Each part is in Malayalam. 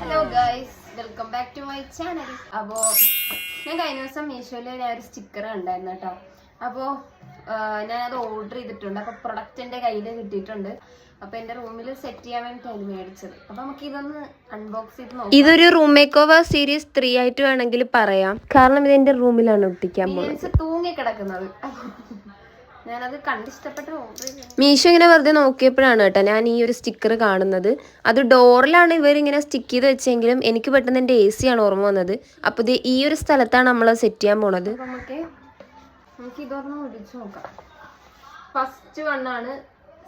Hello guys welcome back to my channel അപ്പോൾ ഞാൻ കഴിഞ്ഞ ദിവസം മീഷോയിൽ ഞാൻ ഒരു സ്റ്റിക്കർ കണ്ടായിരുന്നു കേട്ടോ. അപ്പോൾ ഞാനത് ഓർഡർ ചെയ്തിട്ടുണ്ട്. അപ്പോൾ പ്രൊഡക്റ്റ് എന്റെ കയ്യിൽ കിട്ടിയിട്ടുണ്ട്. അപ്പോൾ എന്റെ റൂമിൽ സെറ്റ് ചെയ്യാൻ വേണ്ടിയിട്ടാണ് മേടിച്ചത്. അപ്പോൾ നമുക്ക് ഇതൊന്ന് അൺബോക്സ് ചെയ്ത് നോക്കാം. ഇതൊരു room make over series three ആയിട്ട് വേണമെങ്കിൽ പറയാം. കാരണം ഇത് എന്റെ റൂമിലാണ് ഒട്ടിക്കാൻ പോകുന്നത് തൂങ്ങി കിടക്കുന്നത് മീഷോ ഇങ്ങനെ വെറുതെ നോക്കിയപ്പോഴാണ് കേട്ടോ ഞാൻ ഈ ഒരു സ്റ്റിക്കർ കാണുന്നത്. അത് ഡോറിലാണ് ഇവർ ഇങ്ങനെ സ്റ്റിക്ക് ചെയ്ത് വെച്ചെങ്കിലും എനിക്ക് പെട്ടെന്ന് എന്റെ എ സി ആണ് ഓർമ്മ വന്നത്. അപ്പോൾ ഇത് ഈ ഒരു സ്ഥലത്താണ് നമ്മൾ സെറ്റ് ചെയ്യാൻ പോണത്. നമുക്ക് ഇതൊരെണ്ണം നോക്കാം. ഫസ്റ്റ് വണ്ണാണ്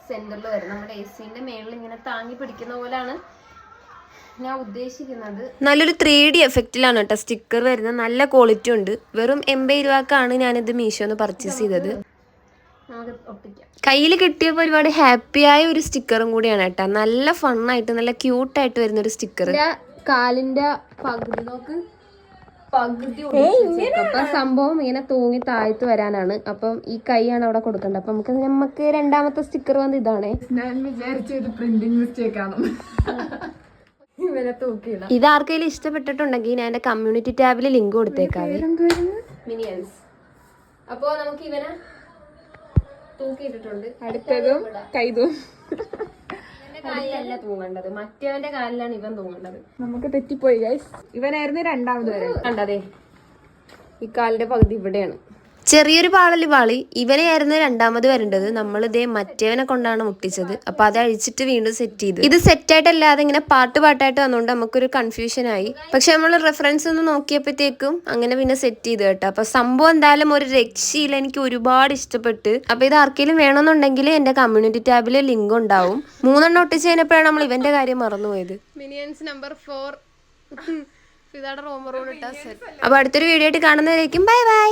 സെന്ററിൽ വരുന്നത്. നമ്മുടെ എ സിന്റെ മേളിൽ ഇങ്ങനെ താങ്ങി പിടിക്കുന്ന പോലെയാണ് ഞാൻ ഉദ്ദേശിക്കുന്നത്. നല്ലൊരു ത്രീ ഡി എഫക്റ്റിലാണ് കേട്ടോ സ്റ്റിക്കർ വരുന്നത്. നല്ല ക്വാളിറ്റി ഉണ്ട്. വെറും എൺപത് രൂപക്കാണ് ഞാനിത് മീഷോന്ന് പർച്ചേസ് ചെയ്തത്. നമുക്ക് ഒട്ടിക്കാം. കയ്യിൽ കിട്ടിയപ്പോൾ ഒരുപാട് ഹാപ്പിയായ ഒരു സ്റ്റിക്കറും കൂടിയാണ് കേട്ടോ. നല്ല ഫണ്ണായിട്ട് നല്ല ക്യൂട്ടായിട്ട് വരുന്ന ഒരു സ്റ്റിക്കർ കാലിന്റെ പകുതി നോക്ക്. പകുതി അപ്പൊ സംഭവം ഇങ്ങനെ തൂങ്ങി താഴ്ത്തു വരാനാണ്. അപ്പം ഈ കൈയാണ് അവിടെ കൊടുക്കേണ്ടത്. അപ്പൊ നമുക്ക് നമുക്ക് രണ്ടാമത്തെ സ്റ്റിക്കർ വന്ന് ഇതാണ്. ഞാൻ പ്രിന്റിംഗ് മിസ്റ്റേക്ക് ആണ്. ഇത് ആർക്കെങ്കിലും ഇഷ്ടപ്പെട്ടിട്ടുണ്ടെങ്കിൽ ഞാൻ എന്റെ കമ്മ്യൂണിറ്റി ടാബിൽ ലിങ്ക് കൊടുത്തേക്കാം. അപ്പൊ അപ്പോ നമുക്ക് ഇവനെ തൂക്കിയിട്ടിട്ടുണ്ട്. അടുത്തതും കൈതും. കാലിലല്ല തൂങ്ങേണ്ടത്. മറ്റവന്റെ കാലിലാണ് ഇവൻ തൂങ്ങേണ്ടത്. നമുക്ക് തെറ്റിപ്പോയി ഗൈസ് ഇവനായിരുന്നു രണ്ടാമത് വരെ കണ്ടതേ ഈ കാലിന്റെ പകുതി ഇവിടെയാണ്. ചെറിയൊരു പാളൽ പാളി ഇവനെയായിരുന്നു രണ്ടാമത് വരേണ്ടത്. നമ്മൾ ഇതേ മറ്റേവനെ കൊണ്ടാണ് മുട്ടിച്ചത്. അപ്പൊ അത് അഴിച്ചിട്ട് വീണ്ടും സെറ്റ് ചെയ്തു. ഇത് സെറ്റ് ആയിട്ടല്ലാതെ ഇങ്ങനെ പാട്ട് പാട്ടായിട്ട് വന്നുകൊണ്ട് നമുക്കൊരു കൺഫ്യൂഷൻ ആയി. പക്ഷെ നമ്മൾ റെഫറൻസ് ഒന്ന് നോക്കിയപ്പോഴത്തേക്കും അങ്ങനെ പിന്നെ സെറ്റ് ചെയ്തു കേട്ടോ. അപ്പൊ സംഭവം എന്തായാലും ഒരു രക്ഷയില്ല. എനിക്ക് ഒരുപാട് ഇഷ്ടപ്പെട്ട്. അപ്പൊ ഇത് ആർക്കെങ്കിലും വേണമെന്നുണ്ടെങ്കിൽ എന്റെ കമ്മ്യൂണിറ്റി ടാബിൽ ലിങ്ക് ഉണ്ടാവും. മൂന്നെണ്ണം ഒട്ടിച്ച് കഴിഞ്ഞപ്പോഴാണ് നമ്മൾ ഇവന്റെ കാര്യം മറന്നുപോയത്. മിനിയൻസ് നമ്പർ ഫോർ ഇതാണ് റോമറോട് ഇട്ട സെറ്റ് അപ്പൊ അടുത്തൊരു വീഡിയോ ആയിട്ട് കാണുന്നവരേക്കും ബൈ ബൈ